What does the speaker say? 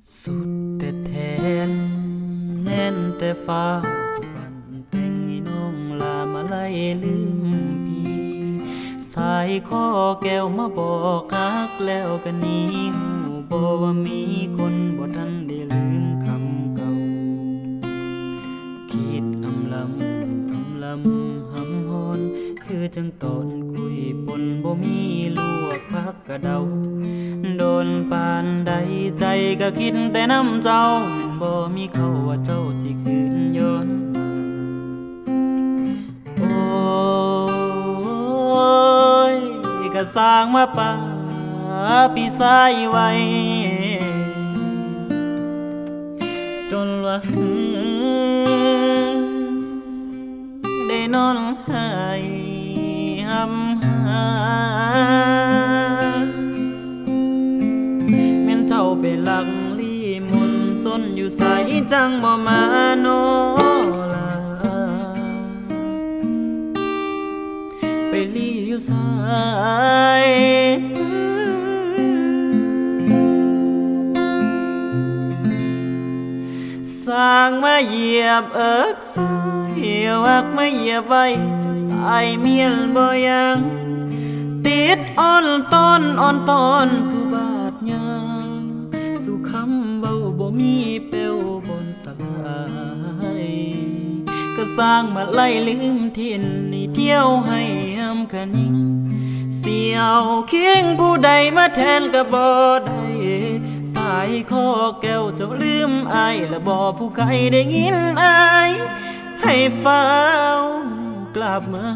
สุดแต่แทน แน่นแต่ฟ้าบันแต่งน้องลามาไล่ลืมพี่ สายข้อแก้วมาบอกคักแล้วกันนี้หูบอกว่ามีคนบ่ทันได้ลืมคำเก่า คิดอำลำอำลำหำฮอน คือจังตอนคุยปนบ่มีลว กพักกะเดา โดนปานใดใจก็คิดแต่น้ำเจ้าม่นบ่มีเขาว่าเจ้าสิคืนย้อนมาโอ้ยก็สร้างมาป่าปีสายไว้จนว่าได้นอนหา หลักลีมนต์สนอยู่ใสจังบ่มาโนลาไปลีอยู่สายสร้างมาเหยียบเอิกสายวักมาเหยียบไว้ตายเมียนบ่ยังติดอ่อนตอนอ่อนตอนสุบาทยาง สู่คำเบาบ่มีเปลวบนสลายก็สร้างมาไล่ลืมทินนี่เที่ยวให้ยำคะนิ่ง เสียวเคียงผู้ใดมาแทนก็บ่ได้สายคอแก้วเจ้าลืมอายและบ่ผู้ใครได้ยินอาย ให้ฟ้าวกลับมา